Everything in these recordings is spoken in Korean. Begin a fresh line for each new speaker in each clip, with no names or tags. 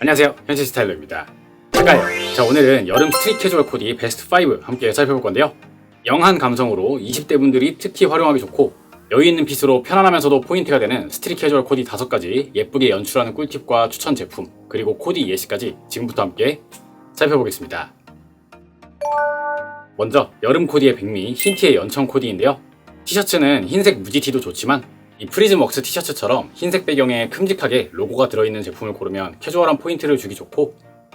안녕하세요. 현실 스타일러입니다. 제가요 자 오늘은 여름 스트릿 캐주얼 코디 베스트 5 함께 살펴볼 건데요. 영한 감성으로 20대 분들이 특히 활용하기 좋고 여유 있는 핏으로 편안하면서도 포인트가 되는 스트릿 캐주얼 코디 5가지 예쁘게 연출하는 꿀팁과 추천 제품 그리고 코디 예시까지 지금부터 함께 살펴보겠습니다. 먼저 여름 코디의 백미 흰티의 연청 코디인데요. 티셔츠는 흰색 무지티도 좋지만 이 프리즘웍스 티셔츠처럼 흰색 배경에 큼직하게 로고가 들어있는 제품을 고르면 캐주얼한 포인트를 주기 좋고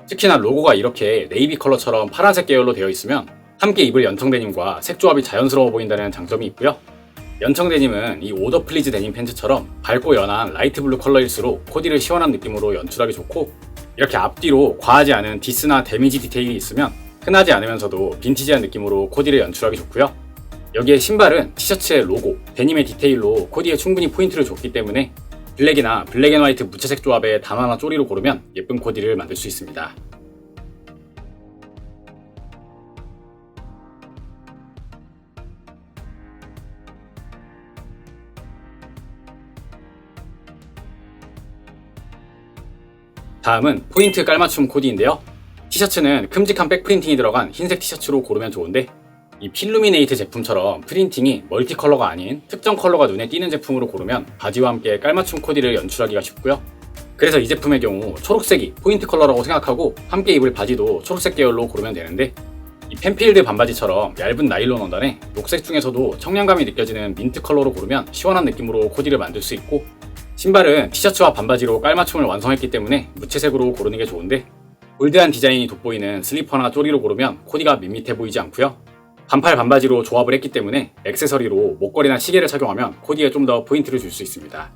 특히나 로고가 이렇게 네이비 컬러처럼 파란색 계열로 되어 있으면 함께 입을 연청 데님과 색 조합이 자연스러워 보인다는 장점이 있고요. 연청 데님은 이 오더 플리즈 데님 팬츠처럼 밝고 연한 라이트 블루 컬러일수록 코디를 시원한 느낌으로 연출하기 좋고 이렇게 앞뒤로 과하지 않은 디스나 데미지 디테일이 있으면 흔하지 않으면서도 빈티지한 느낌으로 코디를 연출하기 좋고요. 여기에 신발은 티셔츠의 로고, 데님의 디테일로 코디에 충분히 포인트를 줬기 때문에 블랙이나 블랙 앤 화이트 무채색 조합의 단화나 쪼리로 고르면 예쁜 코디를 만들 수 있습니다. 다음은 포인트 깔맞춤 코디인데요. 티셔츠는 큼직한 백프린팅이 들어간 흰색 티셔츠로 고르면 좋은데 이 필루미네이트 제품처럼 프린팅이 멀티 컬러가 아닌 특정 컬러가 눈에 띄는 제품으로 고르면 바지와 함께 깔맞춤 코디를 연출하기가 쉽고요. 그래서 이 제품의 경우 초록색이 포인트 컬러라고 생각하고 함께 입을 바지도 초록색 계열로 고르면 되는데 이 펜필드 반바지처럼 얇은 나일론 원단에 녹색 중에서도 청량감이 느껴지는 민트 컬러로 고르면 시원한 느낌으로 코디를 만들 수 있고 신발은 티셔츠와 반바지로 깔맞춤을 완성했기 때문에 무채색으로 고르는 게 좋은데 볼드한 디자인이 돋보이는 슬리퍼나 쪼리로 고르면 코디가 밋밋해 보이지 않고요. 반팔 반바지로 조합을 했기 때문에 액세서리로 목걸이나 시계를 착용하면 코디에 좀 더 포인트를 줄 수 있습니다.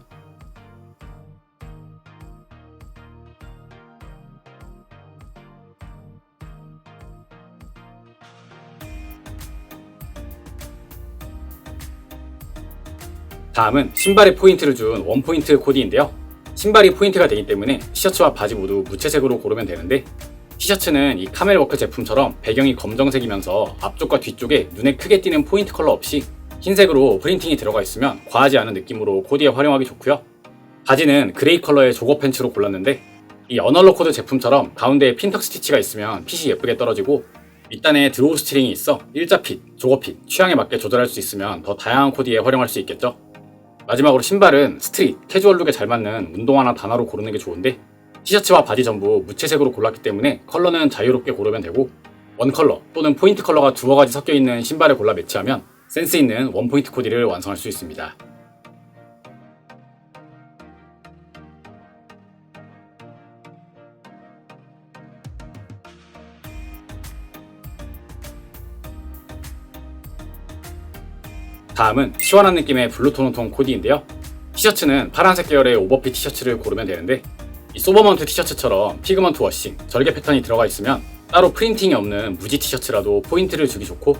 다음은 신발에 포인트를 준 원포인트 코디인데요. 신발이 포인트가 되기 때문에 티셔츠와 바지 모두 무채색으로 고르면 되는데 티셔츠는 이 카멜워크 제품처럼 배경이 검정색이면서 앞쪽과 뒤쪽에 눈에 크게 띄는 포인트 컬러 없이 흰색으로 프린팅이 들어가 있으면 과하지 않은 느낌으로 코디에 활용하기 좋고요. 바지는 그레이 컬러의 조거 팬츠로 골랐는데 이 어널러 코드 제품처럼 가운데에 핀턱 스티치가 있으면 핏이 예쁘게 떨어지고 밑단에 드로우 스트링이 있어 일자 핏, 조거 핏, 취향에 맞게 조절할 수 있으면 더 다양한 코디에 활용할 수 있겠죠. 마지막으로 신발은 스트릿, 캐주얼 룩에 잘 맞는 운동화나 단화로 고르는 게 좋은데 티셔츠와 바지 전부 무채색으로 골랐기 때문에 컬러는 자유롭게 고르면 되고 원 컬러 또는 포인트 컬러가 두어 가지 섞여 있는 신발을 골라 매치하면 센스 있는 원 포인트 코디를 완성할 수 있습니다. 다음은 시원한 느낌의 블루톤온톤 코디인데요. 티셔츠는 파란색 계열의 오버핏 티셔츠를 고르면 되는데 이 소버먼트 티셔츠처럼 피그먼트 워싱, 절개 패턴이 들어가 있으면 따로 프린팅이 없는 무지 티셔츠라도 포인트를 주기 좋고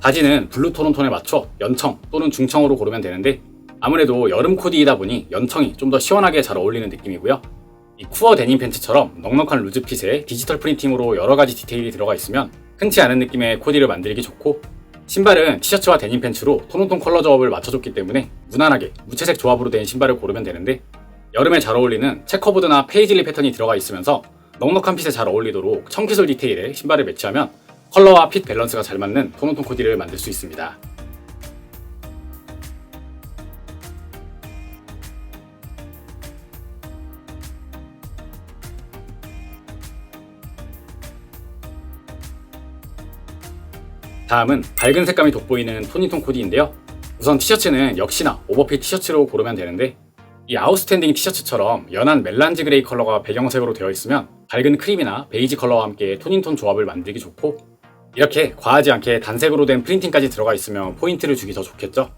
바지는 블루 톤온톤에 맞춰 연청 또는 중청으로 고르면 되는데 아무래도 여름 코디이다 보니 연청이 좀 더 시원하게 잘 어울리는 느낌이고요. 이 쿠어 데님 팬츠처럼 넉넉한 루즈핏에 디지털 프린팅으로 여러 가지 디테일이 들어가 있으면 흔치 않은 느낌의 코디를 만들기 좋고 신발은 티셔츠와 데님 팬츠로 톤온톤 컬러 조합을 맞춰줬기 때문에 무난하게 무채색 조합으로 된 신발을 고르면 되는데 여름에 잘 어울리는 체커보드나 페이즐리 패턴이 들어가 있으면서 넉넉한 핏에 잘 어울리도록 청키솔 디테일의 신발을 매치하면 컬러와 핏 밸런스가 잘 맞는 톤온톤 코디를 만들 수 있습니다. 다음은 밝은 색감이 돋보이는 토니톤 코디인데요. 우선 티셔츠는 역시나 오버핏 티셔츠로 고르면 되는데 이 아웃스탠딩 티셔츠처럼 연한 멜란지 그레이 컬러가 배경색으로 되어 있으면 밝은 크림이나 베이지 컬러와 함께 톤인톤 조합을 만들기 좋고 이렇게 과하지 않게 단색으로 된 프린팅까지 들어가 있으면 포인트를 주기 더 좋겠죠.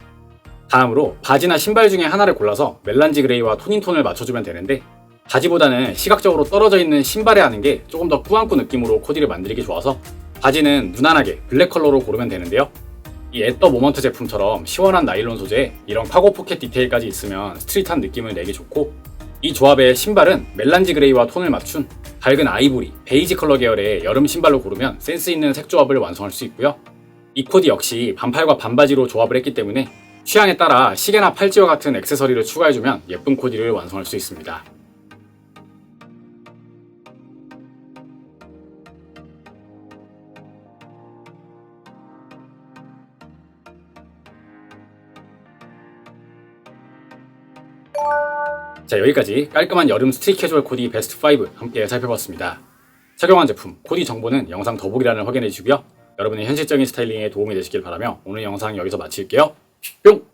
다음으로 바지나 신발 중에 하나를 골라서 멜란지 그레이와 톤인톤을 맞춰주면 되는데 바지보다는 시각적으로 떨어져 있는 신발에 하는 게 조금 더 꾸안꾸 느낌으로 코디를 만들기 좋아서 바지는 무난하게 블랙 컬러로 고르면 되는데요. 이 애더 모먼트 제품처럼 시원한 나일론 소재에 이런 카고 포켓 디테일까지 있으면 스트릿한 느낌을 내기 좋고 이 조합의 신발은 멜란지 그레이와 톤을 맞춘 밝은 아이보리, 베이지 컬러 계열의 여름 신발로 고르면 센스 있는 색 조합을 완성할 수 있고요. 이 코디 역시 반팔과 반바지로 조합을 했기 때문에 취향에 따라 시계나 팔찌와 같은 액세서리를 추가해주면 예쁜 코디를 완성할 수 있습니다. 자 여기까지 깔끔한 여름 스트릿 캐주얼 코디 베스트 5 함께 살펴봤습니다. 착용한 제품 코디 정보는 영상 더보기란을 확인해 주시고요. 여러분의 현실적인 스타일링에 도움이 되시길 바라며 오늘 영상 여기서 마칠게요. 뿅!